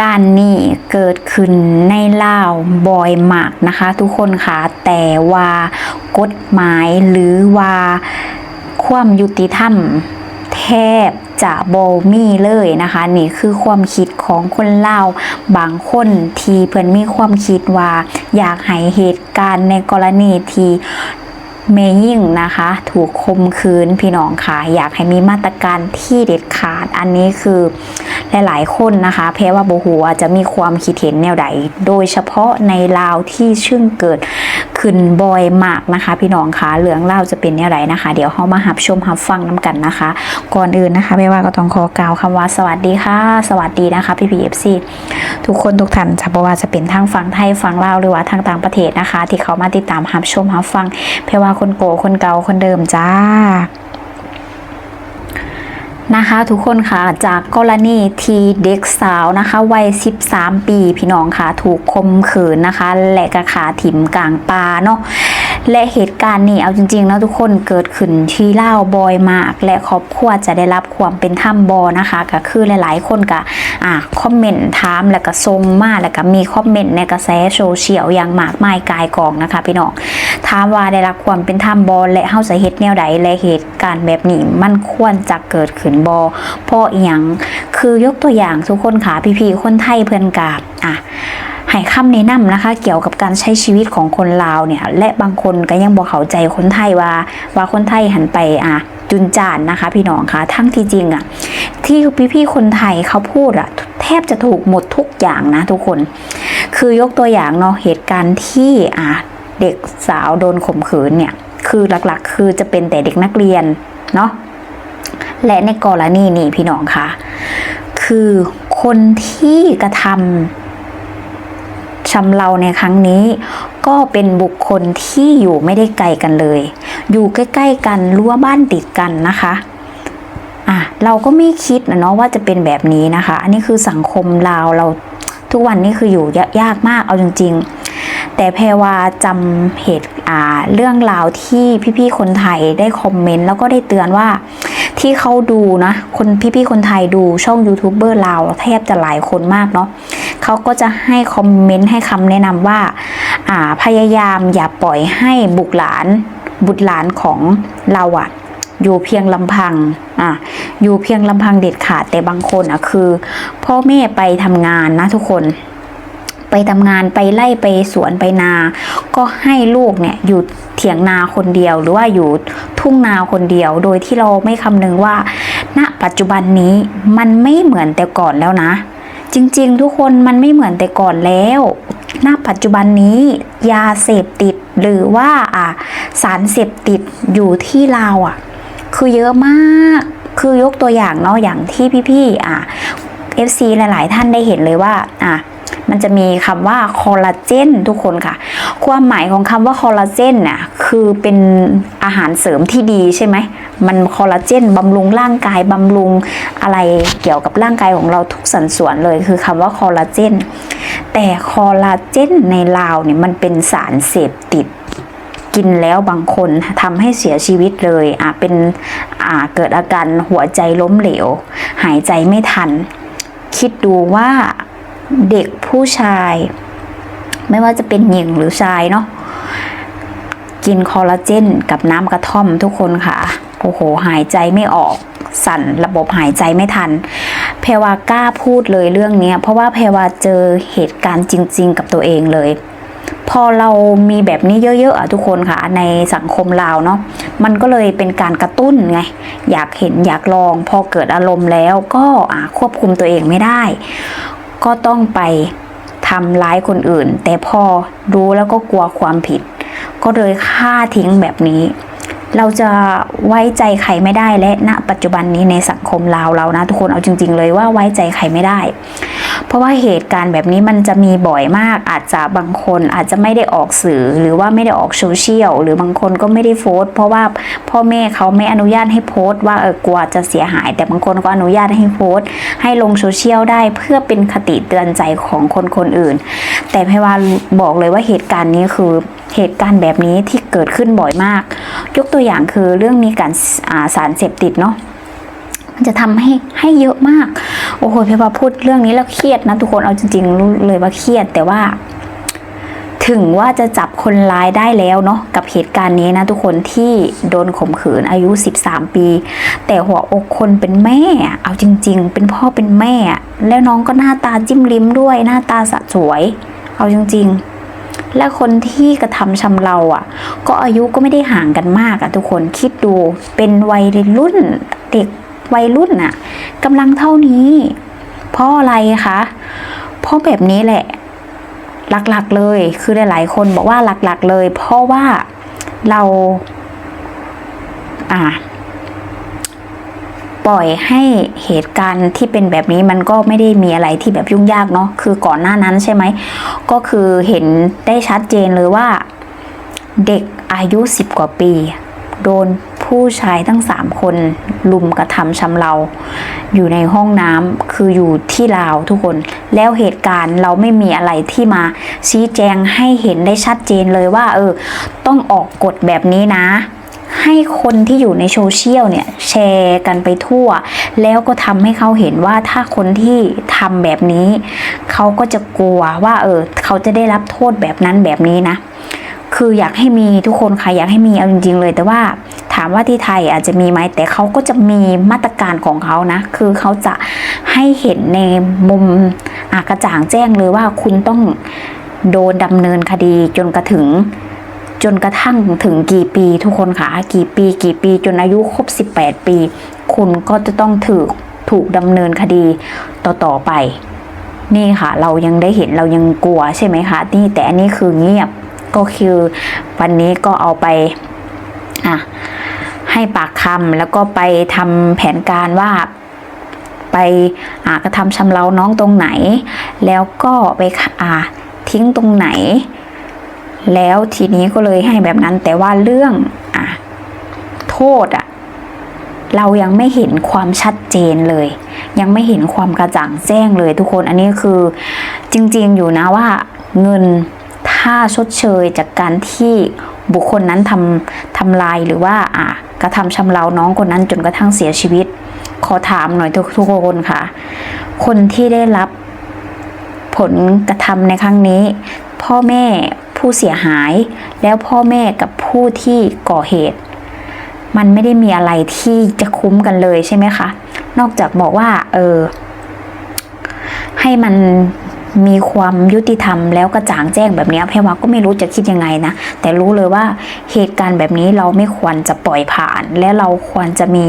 การณ์นี้เกิดขึ้นในลาวบ่อยมากนะคะ ทุกคนค่ะแต่ว่ากฎหมายหรือว่าความยุติธรรมแทบจะโบมีเลยนะคะ นี่คือความคิดของคนเล่าวบางคนที่เพิ่นมีความคิดว่า อยากให้เหตุการณ์ในกรณีที่เมยิ่งนะคะ ถูกคมคืนพี่น้องค่ะอยากให้มีมาตรการที่เด็ดขาด อันนี้คือ หลาย ๆ คนนะคะเพรว่าโบหัวจะมีความคิดเห็นแนวใด โดยเฉพาะในลาวที่ซึ่งเกิดขึ้นบ่อยมากนะคะ พี่น้องคะเรื่องเล่าวจะเป็นแนวใดนะคะ เดี๋ยวเรามาหับชมหับฟังน้ากันนะคะ ก่อนอื่นนะคะไม่ว่าก็ต้องขอกล่าวคำว่าสวัสดีค่ะ สวัสดีนะคะพี่พีเอฟซีทุกคนทุกท่านจะบอกว่าจะเป็นทางฝั่งไทยฝั่งลาวหรือว่าทางต่างประเทศนะคะ ที่เขามาติดตามหับชมหับฟังเพรว่าคนโกคนเก่าคนเดิมจ้า นะคะทุกคนค่ะจากกรณีที่เด็กสาวนะคะวัย 13 ปีพี่น้องค่ะถูกคมขืนนะคะ และกระขาถิ่มกลางป่าเนาะ และเหตุการณ์นี้เอาจริงๆนะทุกคนเกิดขึ้นที่เล่าบอยมาก และครอบครัวจะได้รับความเป็นธรรมบอนะคะก็คือหลายๆ คนก็อ่าคอมเมนต์ถามแล้วก็ทรงมาแล้วก็มีคอมเมนต์ในกระแสโซเชียลอย่างมากมายกายกองนะคะพี่น้องถามว่าได้รับความเป็นธรรมบอและเฮาจะเฮ็ดแนวใดและเหตุการณ์แบบนี้มันควรจะเกิดขึ้นบอเพราะอีหยังคือยกตัวอย่างทุกคนค่ะพี่ๆคนไทยเพื่อนกาบอะ ให้คำแนะนำนะคะ เกี่ยวกับการใช้ชีวิตของคนลาวเนี่ย และบางคนก็ยังบอกเข้าใจคนไทยว่า ว่าคนไทยหันไปอะจุนจานนะคะ พี่น้องคะทั้งที่จริงอะที่พี่ๆคนไทยเขาพูดอะแทบจะถูกหมดทุกอย่างนะทุกคน คือยกตัวอย่างเนาะเหตุการณ์ที่อะเด็กสาวโดนข่มขืนเนี่ย คือหลักๆ คือจะเป็นแต่เด็กนักเรียนเนาะและในกรณีนี้พี่น้องคะคือคนที่กระทำ ชำเราในครั้งนี้ ก็เป็นบุคคลที่อยู่ไม่ได้ไกลกันเลย อยู่ใกล้ ๆ กันรั้วบ้านติดกันนะคะอะเราก็ไม่คิดนะเนาะว่าจะเป็นแบบนี้นะคะ อันนี้คือสังคมลาวเราทุกวันนี้คืออยู่ยากมากเอาจริง ๆ แต่แพรวาจำเหตุอ่าเรื่องราวที่พี่ๆคนไทยได้คอมเมนต์แล้วก็ได้เตือนว่าที่เขาดูนะ คนพี่ๆคนไทยดูช่องยูทูบเบอร์ลาวแทบจะหลายคนมากเนาะ เขาก็จะให้คอมเมนต์ให้คำแนะนำว่าาพยายามอย่าปล่อยให้บุตรหลานบุตรหลานของเราอะอยู่เพียงลำพัง อะ อยู่เพียงลำพังเด็ดขาด แต่บางคนอะคือ พ่อแม่ไปทำงานนะทุกคน ไปทำงานไปไล่ไปสวนไปนา ก็ให้ลูกเนี่ยอยู่เถียงนาคนเดียว หรือว่าอยู่ทุ่งนาคนเดียว โดยที่เราไม่คำนึงว่า ณ ปัจจุบันนี้มันไม่เหมือนแต่ก่อนแล้วนะ จริงๆ ทุกคนมันไม่เหมือนแต่ก่อนแล้วณปัจจุบันนี้ยาเสพติดหรือว่าอ่าสารเสพติดอยู่ที่เราอะ คือเยอะมากคือยกตัวอย่างเนาะอย่างที่พี่ๆอะ FC หลาย ๆ ท่านได้เห็นเลยว่าอะ มันจะมีคำว่าคอลลาเจนทุกคนค่ะ ความหมายของคำว่าคอลลาเจนน่ะคือเป็นอาหารเสริมที่ดีใช่ไหม มันคอลลาเจนบำรุงร่างกายบำรุงอะไรเกี่ยวกับร่างกายของเราทุกสัดส่วนเลยคือคำว่าคอลลาเจน แต่คอลลาเจนในลาวเนี่ยมันเป็นสารเสพติดกินแล้วบางคนทำให้เสียชีวิตเลยอะเป็นอ่าเกิดอาการหัวใจล้มเหลว หายใจไม่ทัน คิดดูว่า เด็กผู้ชาย ไม่ว่าจะเป็นหญิงหรือชายเนาะกินคอลลาเจนกับน้ำกระท่อมทุกคนค่ะ โอ้โห หายใจไม่ออกสั่นระบบหายใจไม่ทัน เพรวากล้าพูดเลยเรื่องนี้เพราะว่าเพรวาเจอเหตุการณ์จริง ๆ กับตัวเองเลย พอเรามีแบบนี้เยอะๆอะทุกคนค่ะ ในสังคมลาวเนาะมันก็เลยเป็นการกระตุ้นไง อยากเห็นอยากลอง พอเกิดอารมณ์แล้วก็ควบคุมตัวเองไม่ได้ ก็ต้องไปทำร้ายคนอื่น แต่พอรู้แล้วก็กลัวความผิด ก็เลยฆ่าทิ้งแบบนี้ เราจะไว้ใจใครไม่ได้และณ ปัจจุบันนี้ในสังคมลาวเรานะ ทุกคนเอาจริง ๆ เลยว่าไว้ใจใครไม่ได้ เพราะว่าเหตุการณ์แบบนี้มันจะมีบ่อยมาก อาจจะบางคนอาจจะไม่ได้ออกสื่อหรือว่าไม่ได้ออกโซเชียลหรือบางคนก็ไม่ได้โพสต์เพราะว่าพ่อแม่เขาไม่อนุญาตให้โพสต์ว่าเออกลัวจะเสียหาย แต่บางคนก็อนุญาตให้โพสต์ ให้ลงโซเชียลได้เพื่อเป็นคติเตือนใจของคนคนอื่น แต่พว่าบอกเลยว่าเหตุการณ์นี้คือเหตุการณ์แบบนี้ที่เกิดขึ้นบ่อยมาก ยกตัวอย่างคือเรื่องมีการสารเสพติดเนาะ มันจะทำให้ให้เยอะมาก โอ้โหพี่ว่าพูดเรื่องนี้แล้วเครียดนะ ทุกคนเอาจริงๆรู้เลยว่าเครียดแต่ว่า ถึงว่าจะจับคนร้ายได้แล้วเนาะกับเหตุการณ์นี้นะ ทุกคนที่โดนข่มขืนอายุ 13 ปี แต่หัวอกคนเป็นแม่ เอาจริง ๆ เป็นพ่อเป็นแม่ แล้วน้องก็หน้าตาจิ้มลิ้มด้วยหน้าตาสะสวย เอาจริง ๆและคนที่กระทำชำเราอะ ก็อายุก็ไม่ได้ห่างกันมากอะทุกคนคิดดูเป็นวัยรุ่นเด็ก วัยรุ่นอะกำลังเท่านี้เพราะอะไรคะเพราะแบบนี้แหละ หลักๆเลยคือหลายๆคนบอกว่าหลักๆเลย เพราะว่าเรา อ่าปล่อยให้เหตุการณ์ที่เป็นแบบนี้มันก็ไม่ได้มีอะไรที่แบบยุ่งยากเนาะคือก่อนหน้านั้นใช่ไหม ก็คือเห็นได้ชัดเจนเลยว่า เด็กอายุสิบกว่าปี โดน ผู้ชายทั้งสามคนลุมกระทำชำเรา อยู่ในห้องน้ำคืออยู่ที่ลาวทุกคน แล้วเหตุการณ์เราไม่มีอะไรที่มาชี้แจงให้เห็นได้ชัดเจนเลยว่า เออ ต้องออกกฎแบบนี้นะให้คนที่อยู่ในโซเชียลเนี่ยแชร์กันไปทั่ว แล้วก็ทำให้เขาเห็นว่าถ้าคนที่ทำแบบนี้ เขาก็จะกลัวว่าเออเขาจะได้รับโทษแบบนั้นแบบนี้นะ คืออยากให้มีทุกคนค่ะอยากให้มีเอาจริง ๆ เลย แต่ว่าถามว่าที่ไทยอาจจะมีไหมแต่เขาก็จะมีมาตรการของเขานะ คือเขาจะให้เห็นในมุมอากระจ่างแจ้งเลยว่าคุณต้องโดนดำเนินคดีจนกระถึงจนกระทั่งถึงกี่ปีทุกคนค่ะกี่ปี กี่ปีจนอายุครบ 18 ปี คุณก็จะต้องถูกถูกดำเนินคดีต่อๆไป นี่ค่ะ เรายังได้เห็นเรายังกลัวใช่ไหมคะนี่แต่อันนี้คือเงียบ ก็คือวันนี้ก็เอาไปอะให้ปากคำแล้วก็ไปทำแผนการว่าไปอ่ากระทำชำเราน้องตรงไหน แล้วก็ไปอ่าทิ้งตรงไหน แล้วทีนี้ก็เลยให้แบบนั้นแต่ว่าเรื่องอะโทษอะเรายังไม่เห็นความชัดเจนเลย ยังไม่เห็นความกระจ่างแจ้งเลยทุกคนอันนี้คือจริงๆอยู่นะว่าเงิน ถ้าชดเชยจากการที่บุคคลนั้นทำทำลายหรือว่าอะกระทำชำเราน้องคนนั้นจนกระทั่งเสียชีวิต ขอถามหน่อยทุกทุกคนค่ะ คนที่ได้รับผลกระทำในครั้งนี้ พ่อแม่ผู้เสียหาย แล้วพ่อแม่กับผู้ที่ก่อเหตุ มันไม่ได้มีอะไรที่จะคุ้มกันเลยใช่ไหมคะ นอกจากบอกว่า เออให้มัน มีความยุติธรรมแล้วกระจ่างแจ้งแบบนี้แพรวาก็ไม่รู้จะคิดยังไงนะ แต่รู้เลยว่าเหตุการณ์แบบนี้เราไม่ควรจะปล่อยผ่าน และเราควรจะมี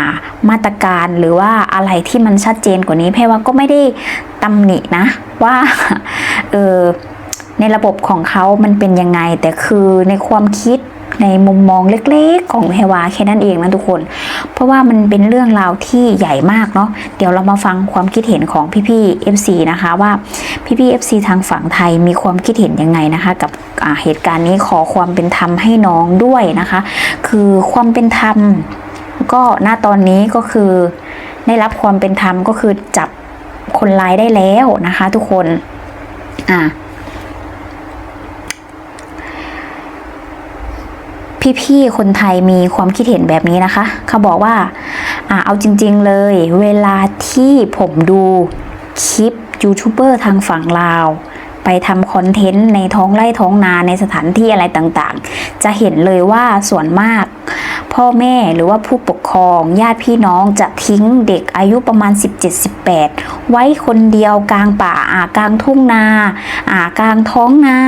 ามาตรการหรือว่าอะไรที่มันชัดเจนกว่านี้แพรวาก็ไม่ได้ตำหนินะว่าเออในระบบของเขามันเป็นยังไง แต่คือในความคิด ในมุมมองเล็กๆ ของแพรวาแค่นั้นเองนะทุกคน เพราะว่ามันเป็นเรื่องราวที่ใหญ่มากเนาะเดี๋ยวเรามาฟังความคิดเห็นของพี่ๆ FC นะคะว่าพี่ๆ FC ทางฝั่งไทยมีความคิดเห็นยังไงนะคะ กับเหตุการณ์นี้ขอความเป็นธรรมให้น้องด้วยนะคะ คือความเป็นธรรมก็ณตอนนี้ก็คือได้รับความเป็นธรรมก็คือจับคนร้ายได้แล้วนะคะ ทุกคนอ่า พี่ๆคนไทยมีความคิดเห็นแบบนี้นะคะ เขาบอกว่าอ่าเอาจริง ๆเลย เวลาที่ผมดูคลิปยูทูบเบอร์ทางฝั่งลาวไปทำคอนเทนต์ในท้องไร่ท้องนาในสถานที่อะไรต่างๆ จะเห็นเลยว่าส่วนมาก พ่อแม่หรือว่าผู้ปกครอง ญาติพี่น้องจะทิ้งเด็กอายุประมาณ 17-18 ไว้คนเดียวกลางป่าอากลางทุ่งนาอ่ากลางท้องนา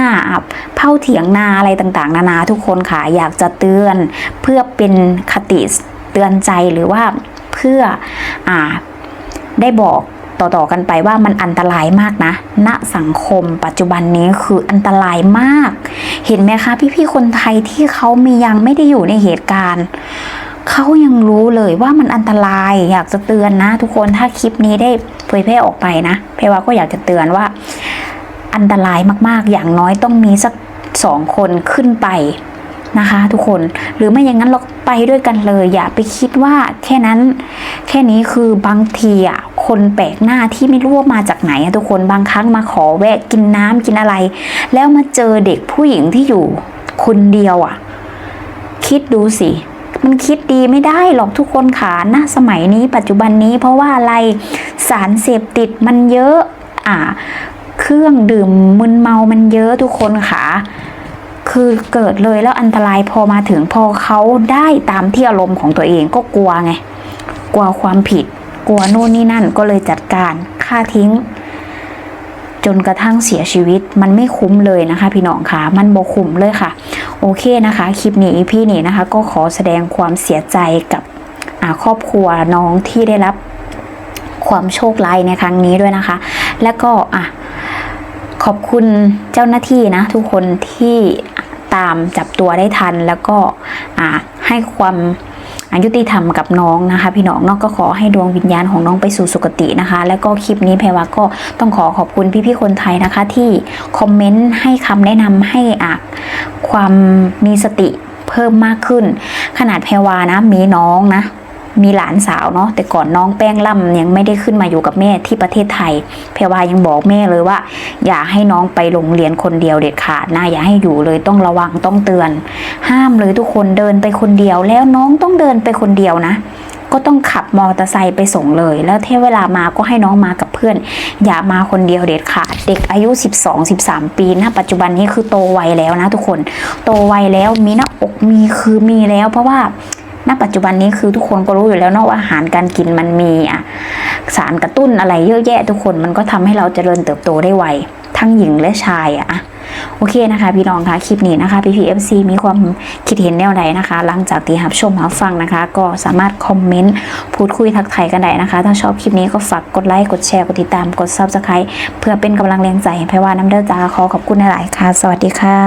เผาเถียงนาอะไรต่างๆ นานาทุกคนค่ะอยากจะเตือน เพื่อเป็นคติเตือนใจหรือว่าเพื่ออ่าได้บอก ต่อๆกันไปว่ามันอันตรายมากนะ ณสังคมปัจจุบันนี้คืออันตรายมาก เห็นไหมคะพี่ๆคนไทยที่เขามียังไม่ได้อยู่ในเหตุการณ์เขายังรู้เลยว่ามันอันตรายอยากจะเตือนนะ ทุกคนถ้าคลิปนี้ได้เผยแพร่ออกไปนะเพรว่าก็อยากจะเตือนว่า อันตรายมากๆ อย่างน้อยต้องมีสักสองคนขึ้นไปนะคะ ทุกคนหรือไม่อย่างนั้นเราไปด้วยกันเลย อย่าไปคิดว่าแค่นั้น แค่นี้คือบางทีอะ คนแปลกหน้าที่ไม่รู้ว่ามาจากไหนอะทุกคนบางครั้งมาขอแวะกินน้ำกินอะไร แล้วมาเจอเด็กผู้หญิงที่อยู่คนเดียวอะ คิดดูสิมันคิดดีไม่ได้หรอกทุกคนขานะสมัยนี้ปัจจุบันนี้เพราะว่าอะไรสารเสพติดมันเยอะ อ่า เครื่องดื่มมึนเมามันเยอะทุกคนขาคือเกิดเลยแล้วอันตรายพอมาถึงพอเขาได้ตามที่อารมณ์ของตัวเองก็กลัวไง กลัวความผิด กลัวโน่นนี่นั่นก็เลยจัดการฆ่าทิ้ง จนกระทั่งเสียชีวิตมันไม่คุ้มเลยนะคะ พี่น้องค่ะมันบกคุ้มเลยค่ะ โอเคนะคะ คลิปนี้พี่นี่นะคะ ก็ขอแสดงความเสียใจกับครอบครัวน้องที่ได้รับความโชคร้ายในครั้งนี้ด้วยนะคะ แล้วก็อะขอบคุณเจ้าหน้าที่นะทุกคนที่ตามจับตัวได้ทันแล้วก็อ่าให้ความ ยุติธรรมกับน้องนะคะ พี่น้องเนองก็ขอให้ดวงวิญญาณของน้องไปสู่สุคตินะคะ แล้วก็คลิปนี้แพรวาก็ต้องขอขอบคุณพี่ๆคนไทยนะคะ ที่คอมเมนต์ให้คำแนะนำให้อักความมีสติเพิ่มมากขึ้น ขนาดแพรวานะมีน้องนะ มีหลานสาวเนาะแต่ก่อนน้องแป้งล่ำยังไม่ได้ขึ้นมาอยู่กับแม่ที่ประเทศไทยแพรวายังบอกแม่เลยว่า อย่าให้น้องไปโรงเรียนคนเดียวเด็ดขาดนะอย่าให้อยู่เลยต้องระวังต้องเตือน ห้ามเลยทุกคนเดินไปคนเดียว แล้วน้องต้องเดินไปคนเดียวนะก็ต้องขับมอเตอร์ไซค์ไปส่งเลย แล้วเท่เวลามาก็ให้น้องมากับเพื่อน อย่ามาคนเดียวเด็ดขาดเด็กอายุ 12-13 ปีนะปัจจุบันนี้คือโตไวแล้วนะทุกคน โตไวแล้วมีหน้าอกมีคือมีแล้วเพราะว่า ณปัจจุบันนี้คือทุกคนก็รู้อยู่แล้วเนาะว่าอาหารการกินมันมีอะสารกระตุ้นอะไรเยอะแยะทุกคนมันก็ทำให้เราเจริญเติบโตได้ไวทั้งหญิงและชายอะอะโอเคนะคะ พี่น้องคะคลิปนี้นะคะ PPFC มีความคิดเห็นแนวใดนะคะ หลังจากที่รับชมรับฟังนะคะ ก็สามารถคอมเมนต์พูดคุยทักทายกันได้นะคะ ถ้าชอบคลิปนี้ก็ฝากกดไลค์กดแชร์กดติดตามกด Subscribe เพื่อเป็นกำลังแรงใจให้แพรว่าน้ำเด้อจ้าขอขอบคุณหลายๆค่ะ สวัสดีค่ะ